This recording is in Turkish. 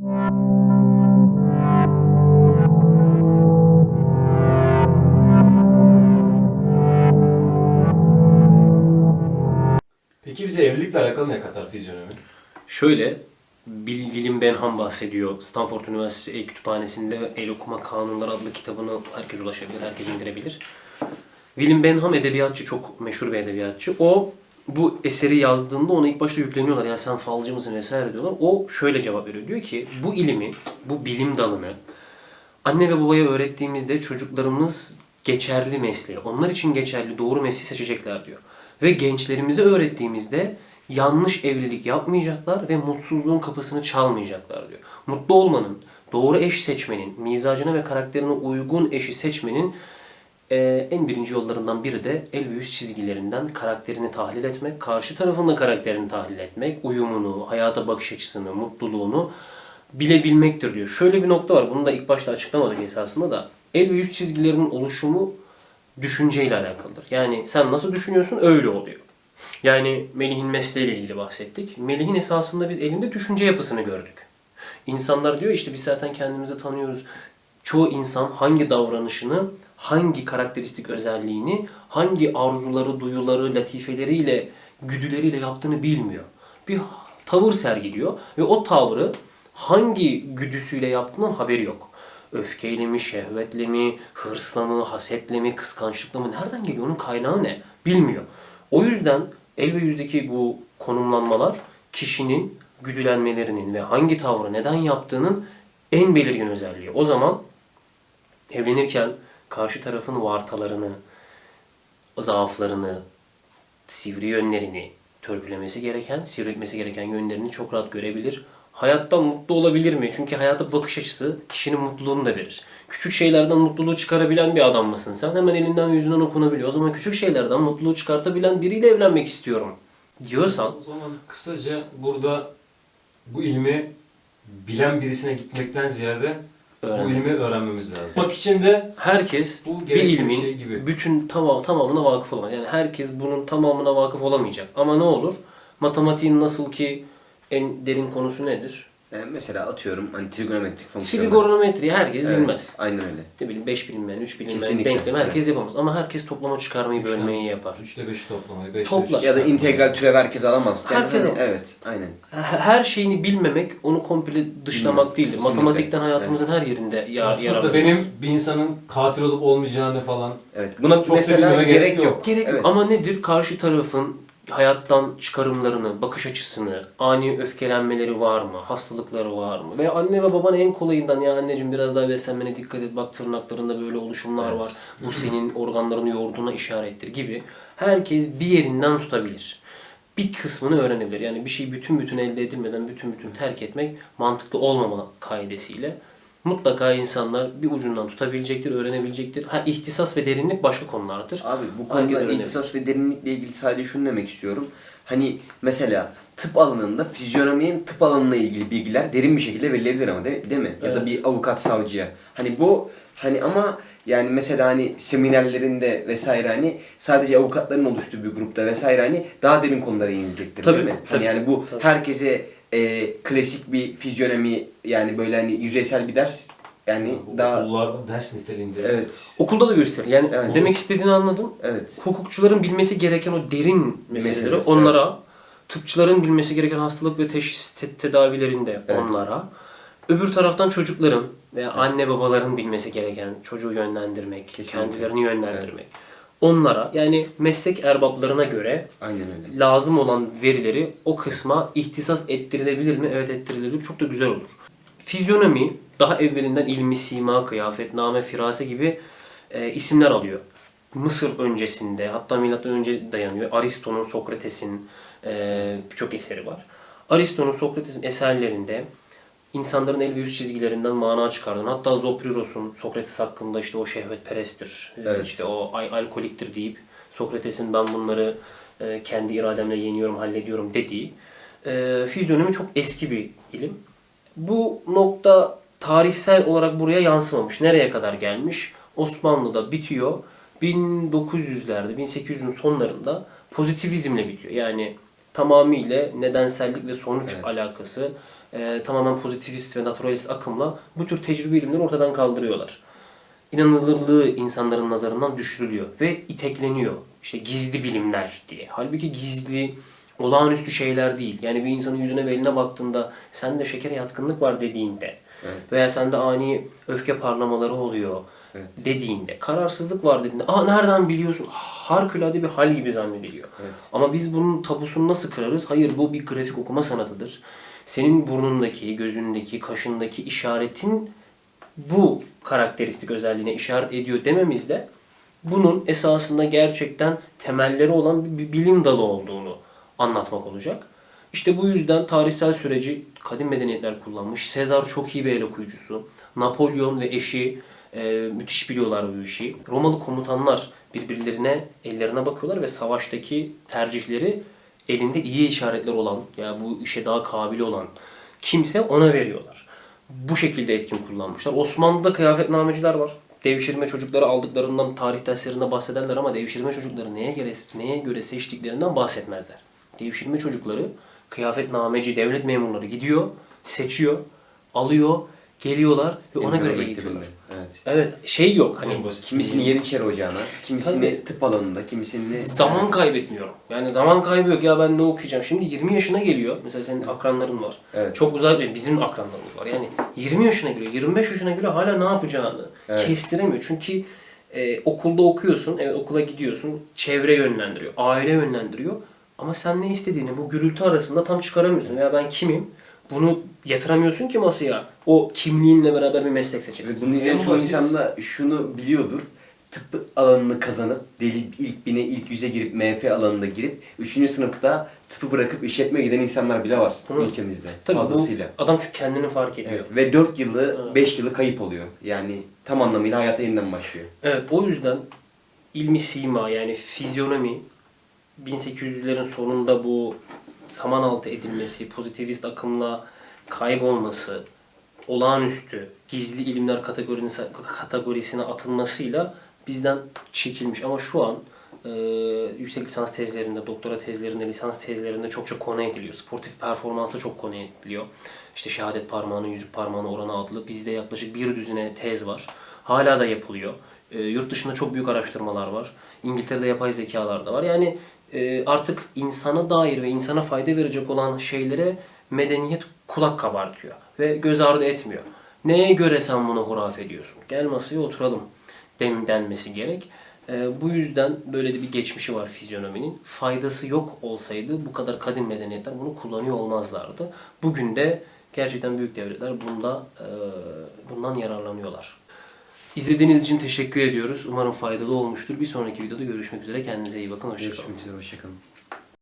Peki bize evlilikle alakalı ne katar fizyonomi? Şöyle, William Benham bahsediyor. Stanford Üniversitesi El-Kütüphanesi'nde El Okuma Kanunları adlı kitabını herkes ulaşabilir, herkes indirebilir. William Benham edebiyatçı, çok meşhur bir edebiyatçı. O bu eseri yazdığında ona ilk başta yükleniyorlar. Ya sen falcı mısın vesaire diyorlar. O şöyle cevap veriyor. Diyor ki bu ilimi, bu bilim dalını anne ve babaya öğrettiğimizde çocuklarımız geçerli mesleği, onlar için geçerli doğru mesleği seçecekler diyor. Ve gençlerimize öğrettiğimizde yanlış evlilik yapmayacaklar ve mutsuzluğun kapısını çalmayacaklar diyor. Mutlu olmanın, doğru eş seçmenin, mizacına ve karakterine uygun eşi seçmenin ee, en birinci yollarından biri de el ve yüz çizgilerinden karakterini tahlil etmek, karşı tarafın da karakterini tahlil etmek, uyumunu, hayata bakış açısını, mutluluğunu bilebilmektir diyor. Şöyle bir nokta var, bunu da ilk başta açıklamadık esasında da. El ve yüz çizgilerinin oluşumu düşünceyle alakalıdır. Yani sen nasıl düşünüyorsun öyle oluyor. Yani Melih'in mesleğiyle ilgili bahsettik. Melih'in esasında biz elinde düşünce yapısını gördük. İnsanlar diyor işte biz zaten kendimizi tanıyoruz. Çoğu insan hangi davranışını, hangi karakteristik özelliğini, hangi arzuları, duyuları, latifeleriyle, güdüleriyle yaptığını bilmiyor. Bir tavır sergiliyor ve o tavrı hangi güdüsüyle yaptığından haberi yok. Öfkeyle mi, şehvetle mi, hırsla mı, hasetle mi, kıskançlıkla mı, nereden geliyor, onun kaynağı ne bilmiyor. O yüzden el ve yüzdeki bu konumlanmalar kişinin güdülenmelerinin ve hangi tavrı neden yaptığının en belirgin özelliği. O zaman evlenirken karşı tarafın vartalarını, zaaflarını, sivri yönlerini törpülemesi gereken, sivriltmesi gereken yönlerini çok rahat görebilir. Hayatta mutlu olabilir mi? Çünkü hayata bakış açısı kişinin mutluluğunu da verir. Küçük şeylerden mutluluğu çıkarabilen bir adam mısın sen? Hemen elinden yüzünden okunabiliyor. O zaman küçük şeylerden mutluluğu çıkartabilen biriyle evlenmek istiyorum diyorsan O zaman kısaca burada bu ilmi bilen birisine gitmekten ziyade bu öğrenmek. ilmi öğrenmemiz lazım. Bak için de herkes Bu bir ilmin şey gibi. bütün tamam tamamına vakıf olamaz. Yani herkes bunun tamamına vakıf olamayacak. Ama ne olur? Matematiğin nasıl ki en derin konusu nedir? Yani mesela atıyorum hani trigonometrik fonksiyonlar. Trigonometriyi herkes Evet, bilmez. Aynen öyle. Ne bileyim 5 bilinmeyen, 3 bilinmeyen Kesinlikle, denklemi herkes evet. yapamaz. Ama herkes toplama çıkarmayı Üçten- bölmeyi yapar. 3'te 5'i toplamayı, 5'te Topla. 3'ü Ya da integral türev herkes alamaz. Yani Herkes hani- alamaz. Evet, aynen. Her şeyini bilmemek onu komple dışlamak değildir. Kesinlikle. Matematikten hayatımızın her yerinde ya, tutup da benim bir insanın katil olup olmayacağını falan Evet. Buna Çok da mesela bilmeme gerek, gerek yok. yok. Gerek yok. Evet. Ama nedir? Karşı tarafın hayattan çıkarımlarını, bakış açısını, ani öfkelenmeleri var mı, hastalıkları var mı? Ve anne ve baban en kolayından ya anneciğim biraz daha beslenmene dikkat et bak tırnaklarında böyle oluşumlar var. Bu senin organlarını yoğurduğuna işarettir gibi. Herkes bir yerinden tutabilir. Bir kısmını öğrenebilir. Yani bir şeyi bütün bütün elde edilmeden bütün bütün terk etmek mantıklı olmama kaidesiyle mutlaka insanlar bir ucundan tutabilecektir, öğrenebilecektir. Ha ihtisas ve derinlik başka konulardır. Abi bu konuda ihtisas ve derinlikle ilgili sadece şunu demek istiyorum. Hani mesela tıp alanında fizyonominin tıp alanına ilgili bilgiler derin bir şekilde verilebilir ama değil, değil mi? Ya da Evet. bir avukat savcıya. Hani bu hani ama yani mesela hani seminerlerinde vesaire hani sadece avukatların oluştuğu bir grupta vesaire hani daha derin konulara inilecektir Tabii, değil mi? tabii. Hani yani bu Tabii. herkese e, klasik bir fizyonomi yani böyle hani yüzeysel bir ders yani bu daha okullarda ders niteliğinde. evet Okulda da gösterir. Yani Evet. demek istediğini anladım. evet Hukukçuların bilmesi gereken o derin meseleleri Mesele, onlara, tıpçıların bilmesi gereken hastalık ve teşhis te- tedavilerinde Evet. onlara, öbür taraftan çocukların veya anne babaların bilmesi gereken çocuğu yönlendirmek, Kesinlikle. kendilerini yönlendirmek. Onlara yani meslek erbaplarına göre aynen öyle. lazım olan verileri o kısma ihtisas ettirilebilir mi? Evet ettirilebilir. Çok da güzel olur. Fizyonomi daha evvelinden ilmi, sima, kıyafetname, firase gibi e, isimler alıyor. Mısır öncesinde hatta milattan önce dayanıyor. Aristo'nun, Sokrates'in e, birçok eseri var. Aristo'nun, Sokrates'in eserlerinde insanların el ve yüz çizgilerinden mana çıkardığını hatta Zopriros'un Sokrates hakkında işte o şehvetperesttir, Evet. işte o al- alkoliktir deyip Sokrates'in ben bunları e, kendi irademle yeniyorum, hallediyorum dediği e, fizyonomi çok eski bir ilim. Bu nokta tarihsel olarak buraya yansımamış. Nereye kadar gelmiş? Osmanlı'da bitiyor. 1900'lerde, 1800'ün sonlarında pozitivizmle bitiyor. Yani tamamıyla nedensellik ve sonuç Evet. alakası e, tamamen pozitivist ve naturalist akımla bu tür tecrübe ilimleri ortadan kaldırıyorlar. İnanılırlığı insanların nazarından düşürülüyor ve itekleniyor. İşte gizli bilimler diye. Halbuki gizli, olağanüstü şeyler değil. Yani bir insanın yüzüne ve eline baktığında sende şekere yatkınlık var dediğinde Evet. veya sende ani öfke parlamaları oluyor Evet. dediğinde, kararsızlık var dediğinde, aa nereden biliyorsun? Harikulade bir hal gibi zannediliyor. Evet. Ama biz bunun tabusunu nasıl kırarız? Hayır bu bir grafik okuma sanatıdır. Senin burnundaki, gözündeki, kaşındaki işaretin bu karakteristik özelliğine işaret ediyor dememizde bunun esasında gerçekten temelleri olan bir- bir bilim dalı olduğunu anlatmak olacak. İşte bu yüzden tarihsel süreci kadim medeniyetler kullanmış. Sezar çok iyi bir el okuyucusu. Napolyon ve eşi e, müthiş biliyorlar bu işi. Romalı komutanlar birbirlerine ellerine bakıyorlar ve savaştaki tercihleri elinde iyi işaretler olan, ya bu işe daha kabil olan kimse ona veriyorlar. Bu şekilde etkin kullanmışlar. Osmanlı'da kıyafetnameciler var. Devşirme çocukları aldıklarından tarih derslerinde bahsederler ama devşirme çocukları neye göre, neye göre seçtiklerinden bahsetmezler. Devşirme çocukları kıyafetnameci devlet memurları gidiyor, seçiyor, alıyor, geliyorlar ve ona göre eğitiyorlar. Evet. Evet, şey yok hani basit. Kimisini Yeniçeri Ocağı'na, kimisini Tabii. tıp alanında, kimisini... zaman kaybetmiyorum. Yani zaman kaybı yok ya ben ne okuyacağım. Şimdi 20 yaşına geliyor. Mesela senin akranların var. Evet. Çok uzak değil. Bizim akranlarımız var. Yani 20 yaşına geliyor, 25 yaşına geliyor hala ne yapacağını Evet. kestiremiyor. Çünkü e, okulda okuyorsun, evet okula gidiyorsun, çevre yönlendiriyor, aile yönlendiriyor. Ama sen ne istediğini bu gürültü arasında tam çıkaramıyorsun. Ya ben kimim? Bunu yatıramıyorsun ki masaya. O kimliğinle beraber bir meslek seçesin. Ve bunu izleyen En çoğu insan da şunu biliyordur. Tıp alanını kazanıp, deli ilk bine, ilk yüze girip, MF alanında girip, 3. sınıfta tıpı bırakıp işletme giden insanlar bile var Hı. ülkemizde. Tabii fazlasıyla. bu adam çünkü kendini fark ediyor. Evet. Ve 4 yılı, Evet. 5 yılı kayıp oluyor. Yani tam anlamıyla hayata yeniden başlıyor. Evet o yüzden ilmi sima yani fizyonomi 1800'lerin sonunda bu saman altı edilmesi, pozitivist akımla kaybolması, olağanüstü gizli ilimler kategorisine, atılmasıyla bizden çekilmiş. Ama şu an e, yüksek lisans tezlerinde, doktora tezlerinde, lisans tezlerinde çokça konu ediliyor. Sportif performansa çok konu ediliyor. İşte şehadet parmağının yüzük parmağına oranı adlı. Bizde yaklaşık bir düzine tez var. Hala da yapılıyor. E, yurt dışında çok büyük araştırmalar var. İngiltere'de yapay zekalar da var. Yani e, artık insana dair ve insana fayda verecek olan şeylere medeniyet kulak kabartıyor. Ve göz ardı etmiyor. Neye göre sen bunu hurafe ediyorsun? Gel masaya oturalım dem denmesi gerek. E, bu yüzden böyle de bir geçmişi var fizyonominin. Faydası yok olsaydı bu kadar kadim medeniyetler bunu kullanıyor olmazlardı. Bugün de gerçekten büyük devletler bunda e, bundan yararlanıyorlar. İzlediğiniz için teşekkür ediyoruz. Umarım faydalı olmuştur. Bir sonraki videoda görüşmek üzere. Kendinize iyi bakın. Hoşçakalın. Görüşmek üzere, hoşçakalın.